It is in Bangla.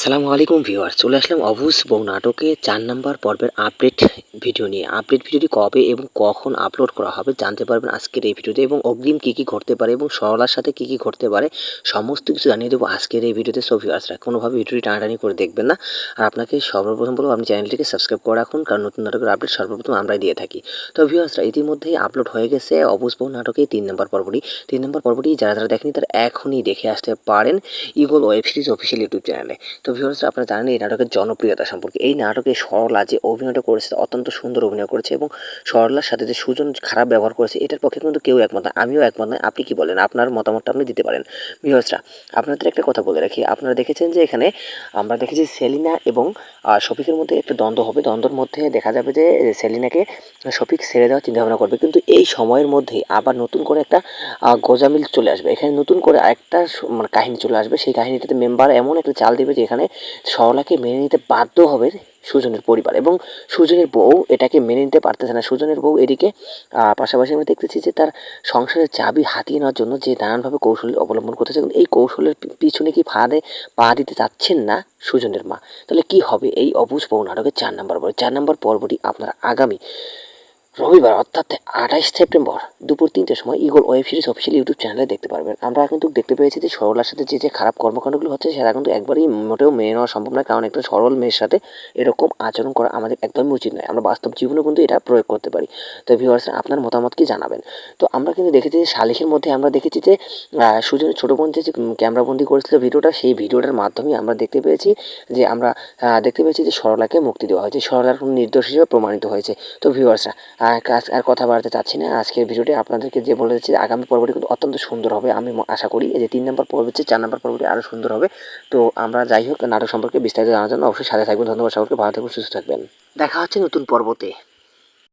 আসসালামু আলাইকুম ভিউয়ার চলে আসলাম অবুজ বউ নাটকে চার নাম্বার পর্বের আপডেট ভিডিও নিয়ে। আপডেট ভিডিওটি কবে এবং কখন আপলোড করা হবে জানতে পারবেন আজকের এই ভিডিওতে এবং অগ্রিম কী কী ঘটতে পারে এবং সরলার সাথে কী কী ঘটতে পারে সমস্ত কিছু জানিয়ে দেবো আজকের এই ভিডিওতে। সো ভিউয়ার্সরা কোনোভাবে ভিডিওটি টানাটানি করে দেখবেন না। আর আপনাকে সর্বপ্রথম বলব, আপনি চ্যানেলটিকে সাবস্ক্রাইব করে রাখুন, কারণ নতুন নাটকের আপডেট সর্বপ্রথম আমরাই দিয়ে থাকি। তো ভিউয়ার্সরা ইতিমধ্যেই আপলোড হয়ে গেছে অবুজ বউ নাটকে তিন নম্বর পর্বটি। তিন নম্বর পর্বটি, যারা যারা দেখেনি, তারা এখনই দেখে আসতে পারেন Eagle web series official YouTube চ্যানেলে। তো ভিউয়ার্স আপনারা জানেন এই নাটকের জনপ্রিয়তা সম্পর্কে। এই নাটকে সরলা যে অভিনয়টা করেছে, অত্যন্ত সুন্দর অভিনয় করেছে এবং সরলার সাথে যে সুজন খারাপ ব্যবহার করেছে, এটার পক্ষে কিন্তু কেউ একমত নয় আমিও একমত নয় আপনি কি বলেন? আপনার মতামতটা আপনি দিতে পারেন। ভিউয়ার্সরা আপনাদের একটা কথা বলে রাখি। আপনারা দেখেছেন যে এখানে আমরা দেখেছি সেলিনা এবং শফিকের মধ্যে একটা দ্বন্দ্ব হবে। দ্বন্দ্বর মধ্যে দেখা যাবে যে সেলিনাকে শফিক ছেড়ে দেওয়ার চিন্তাভাবনা করবে। কিন্তু এই সময়ের মধ্যেই আবার নতুন করে একটা গোজামিল চলে আসবে। এখানে নতুন করে একটা মানে কাহিনী চলে আসবে। সেই কাহিনীটাতে মেম্বার এমন একটা চাল দিবে যে এখানে সরলাকে মেনে নিতে বাধ্য হবে সুজনের পরিবার এবং সুজনের বউ এটাকে মেনে নিতে পারতেছে না। সুজনের বউ এদিকে পাশাপাশি আমি দেখতেছি যে তার সংসারের চাবি হাতিয়ে নেওয়ার জন্য যে নানানভাবে কৌশল অবলম্বন করতেছে এই কৌশলের পিছনে কি ফাঁদে পা দিতে চাচ্ছেন না সুজনের মা? তাহলে কি হবে? এই অবুজ বউ নাটকের চার নম্বর পর্ব। চার নম্বর পর্বটি আপনারা আগামী রবিবার, অর্থাৎ আঠাইশ সেপ্টেম্বর দুপুর তিনটের সময় Eagle web series official YouTube চ্যানেলে দেখতে পারবেন। আমরা কিন্তু দেখতে পেয়েছি যে সরলার সাথে যে যে খারাপ কর্মকাণ্ডগুলো হচ্ছে, সেটা কিন্তু একবারই মোটেও মেনে নেওয়া সম্ভব নয়, কারণ একটা সরল মেয়ের সাথে এরকম আচরণ করা আমাদের একদমই উচিত নয়। আমরা বাস্তব জীবনেও কিন্তু এটা প্রয়োগ করতে পারি। তো ভিউয়ার্স আপনার মতামত কি জানাবেন? তো আমরা কিন্তু দেখেছি যে শালিখের মধ্যে আমরা দেখেছি যে সুজনের ছোটো বোন যে ক্যামেরাবন্দি করেছিল ভিডিওটা, সেই ভিডিওটার মাধ্যমে আমরা দেখতে পেয়েছি যে আমরা দেখতে পেয়েছি যে সরলাকে মুক্তি দেওয়া হয়েছে। সরলার কোনো নির্দোষ হিসেবে প্রমাণিত হয়েছে। তো ভিউয়ার্সরা আর কথা বাড়াতে চাচ্ছি না। আজকের ভিডিওটি আপনাদেরকে যে বলে দিচ্ছি, আগামী পর্বটি কিন্তু অত্যন্ত সুন্দর হবে। আমি আশা করি যে তিন নম্বর পর্ব হচ্ছে, চার নম্বর পর্বটি আরও সুন্দর হবে। তো আমরা যাই হোক, নাটক সম্পর্কে বিস্তারিত জানার জন্য অবশ্যই সাথে থাকবেন। ধন্যবাদ সকলকে। ভালো থাকবেন সুস্থ থাকবেন। দেখা হচ্ছে নতুন পর্বতে।